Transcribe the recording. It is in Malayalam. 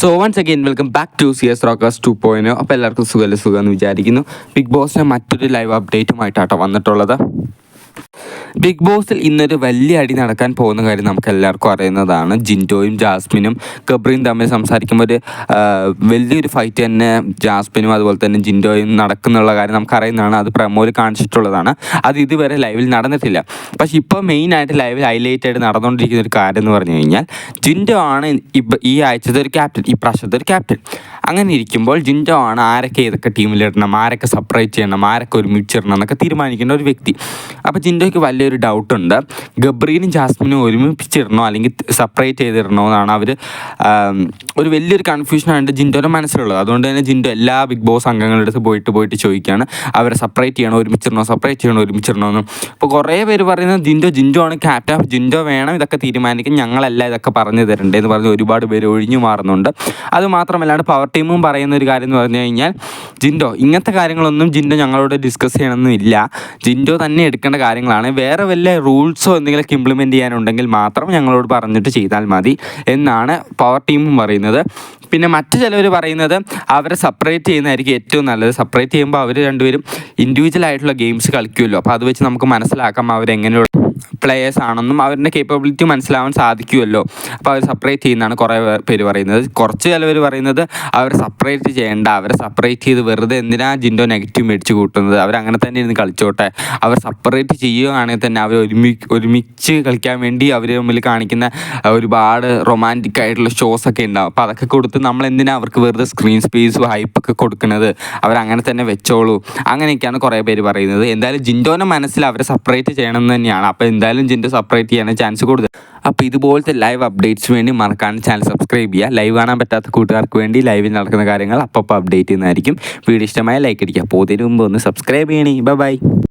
So once again welcome back to C S rockers two point അപ്പോൾ എല്ലാവർക്കും സുഖമല്ല സുഖമെന്ന് വിചാരിക്കുന്നു. ബിഗ് ബോസിന്റെ മറ്റൊരു ലൈവ് അപ്ഡേറ്റുമായിട്ടാട്ടോ വന്നിട്ടുള്ളത്. ബിഗ് ബോസിൽ ഇന്നൊരു വലിയ അടി നടക്കാൻ പോകുന്ന കാര്യം നമുക്ക് എല്ലാവർക്കും അറിയുന്നതാണ്. ജിൻഡോയും ജാസ്മിനും ഗബ്രിയും തമ്മിൽ സംസാരിക്കുമ്പോൾ ഒരു വലിയൊരു ഫൈറ്റ് തന്നെ ജാസ്മിനും അതുപോലെ തന്നെ ജിൻഡോയും നടക്കുന്നുള്ള കാര്യം നമുക്ക് അറിയുന്നതാണ് അത് പ്രമോയിൽ കാണിച്ചിട്ടുള്ളതാണ്. അത് ഇതുവരെ ലൈവിൽ നടന്നിട്ടില്ല. പക്ഷേ ഇപ്പോൾ മെയിനായിട്ട് ലൈവിൽ ഹൈലൈറ്റ് ആയിട്ട് നടന്നുകൊണ്ടിരിക്കുന്ന ഒരു കാര്യം എന്ന് പറഞ്ഞു കഴിഞ്ഞാൽ ജിൻഡോ ആണ് ഈ ആഴ്ചത്തെ ഒരു ക്യാപ്റ്റൻ ഈ പ്രാവശ്യത്തെ ഒരു ക്യാപ്റ്റൻ അങ്ങനെ ഇരിക്കുമ്പോൾ ജിൻഡോ ആണ് ആരൊക്കെ ഏതൊക്കെ ടീമിലിടണം ആരൊക്കെ സെപ്പറേറ്റ് ചെയ്യണം ആരൊക്കെ ഒരുമിച്ചിടണം എന്നൊക്കെ തീരുമാനിക്കേണ്ട ഒരു വ്യക്തി. അപ്പോൾ ജിൻഡോയ്ക്ക് വലിയൊരു ഡൗട്ട് ഉണ്ട്. ഗബ്രീനും ജാസ്മിനും ഒരുമിപ്പിച്ചിടണോ അല്ലെങ്കിൽ സെപ്പറേറ്റ് ചെയ്തിടണോ എന്നാണ് അവർ ഒരു വലിയൊരു കൺഫ്യൂഷനാണ് ജിൻഡോയുടെ മനസ്സിലുള്ളത്. അതുകൊണ്ട് തന്നെ ജിൻഡോ എല്ലാ ബിഗ് ബോസ് അംഗങ്ങളുടെ അടുത്ത് പോയിട്ട് പോയിട്ട് ചോദിക്കുകയാണ്. അവരെ സെപ്പറേറ്റ് ചെയ്യണോ? ഒരുമിച്ചിടണോ സെപ്പറേറ്റ് ചെയ്യണോ? ഒരുമിച്ചിടണോ എന്ന്. അപ്പോൾ കുറേ പേര് പറയുന്നത് ജിൻഡോ ജിൻഡോ ആണ് ക്യാപ്റ്റൻ ഓഫ് ജിൻഡോ വേണം ഇതൊക്കെ തീരുമാനിക്കും ഞങ്ങളല്ല ഇതൊക്കെ പറഞ്ഞു തരണ്ടേ എന്ന് പറഞ്ഞ് ഒരുപാട് പേര് ഒഴിഞ്ഞു മാറുന്നുണ്ട്. അത് മാത്രമല്ലാണ്ട് പവർ ടീമും പറയുന്ന ഒരു കാര്യം എന്ന് പറഞ്ഞു കഴിഞ്ഞാൽ ജിൻഡോ ഇങ്ങനത്തെ കാര്യങ്ങളൊന്നും ജിൻഡോ ഞങ്ങളോട് ഡിസ്കസ് ചെയ്യണമെന്നില്ല ജിൻഡോ തന്നെ എടുക്കേണ്ട കാര്യങ്ങളാണ്. വേറെ വല്ല റൂൾസോ എന്തെങ്കിലുമൊക്കെ ഇംപ്ലിമെന്റ് ചെയ്യാനുണ്ടെങ്കിൽ മാത്രം ഞങ്ങളോട് പറഞ്ഞിട്ട് ചെയ്താൽ മതി എന്നാണ് പവർ ടീമും പറയുന്നത്. പിന്നെ മറ്റു ചിലവർ പറയുന്നത് അവരെ സെപ്പറേറ്റ് ചെയ്യുന്നതായിരിക്കും ഏറ്റവും നല്ലത്. സെപ്പറേറ്റ് ചെയ്യുമ്പോൾ അവർ രണ്ടുപേരും ഇൻഡിവിജ്വൽ ആയിട്ടുള്ള ഗെയിംസ് കളിക്കുമല്ലോ. അപ്പോൾ അത് വെച്ച് നമുക്ക് മനസ്സിലാക്കാം അവരെങ്ങനെയുള്ള പ്ലെയേഴ്സ് ആണെന്നും അവരുടെ കേപ്പബിലിറ്റി മനസ്സിലാവാൻ സാധിക്കുമല്ലോ. അപ്പോൾ അവർ സെപ്പറേറ്റ് ചെയ്യുന്നതാണ് കുറേ പേര് പറയുന്നത്. കുറച്ച് ചിലവർ പറയുന്നത് അവർ സെപ്പറേറ്റ് ചെയ്യേണ്ട അവരെ സെപ്പറേറ്റ് ചെയ്ത് വെറുതെ എന്തിനാ ജിൻഡോ നെഗറ്റീവ് മേടിച്ച് കൂട്ടുന്നത്? അവരങ്ങനെ തന്നെ ഇരുന്ന് കളിച്ചോട്ടെ. അവർ സെപ്പറേറ്റ് ചെയ്യുകയാണെങ്കിൽ തന്നെ അവർ ഒരുമി ഒരുമിച്ച് കളിക്കാൻ വേണ്ടി അവർ മുമ്പിൽ കാണിക്കുന്ന ഒരുപാട് റൊമാന്റിക് ആയിട്ടുള്ള ഷോസ് ഒക്കെ ഉണ്ടാവും. അപ്പോൾ അതൊക്കെ കൊടുത്ത് നമ്മൾ എന്തിനാ അവർക്ക് വെറുതെ സ്ക്രീൻ സ്പേസും ഹൈപ്പൊക്കെ കൊടുക്കുന്നത്? അവരങ്ങനെ തന്നെ വെച്ചോളൂ. അങ്ങനെയൊക്കെയാണ് കുറേ പേര് പറയുന്നത്. എന്തായാലും ജിൻഡോനെ മനസ്സിൽ അവരെ സെപ്പറേറ്റ് ചെയ്യണം എന്ന് തന്നെയാണ്. അപ്പോൾ എന്തായാലും ജിൻഡോ സെപ്പറേറ്റ് ചെയ്യാൻ ചാൻസ് കൂടുതൽ. അപ്പോൾ ഇതുപോലത്തെ ലൈവ് അപ്ഡേറ്റ്സ് വേണ്ടി മറക്കാൻ ചാനൽ സബ്സ്ക്രൈബ് ചെയ്യുക. ലൈവ് കാണാൻ പറ്റാത്ത കൂട്ടുകാർക്ക് വേണ്ടി ലൈവിൽ നടക്കുന്ന കാര്യങ്ങൾ അപ്പോൾ അപ്ഡേറ്റ് ചെയ്യുന്നതായിരിക്കും. വീഡിയോ ഇഷ്ടമായ ലൈക്ക് അടിക്കുക. പോകുന്നതിന് മുമ്പ് ഒന്ന് സബ്സ്ക്രൈബ് ചെയ്യണേ. ബൈ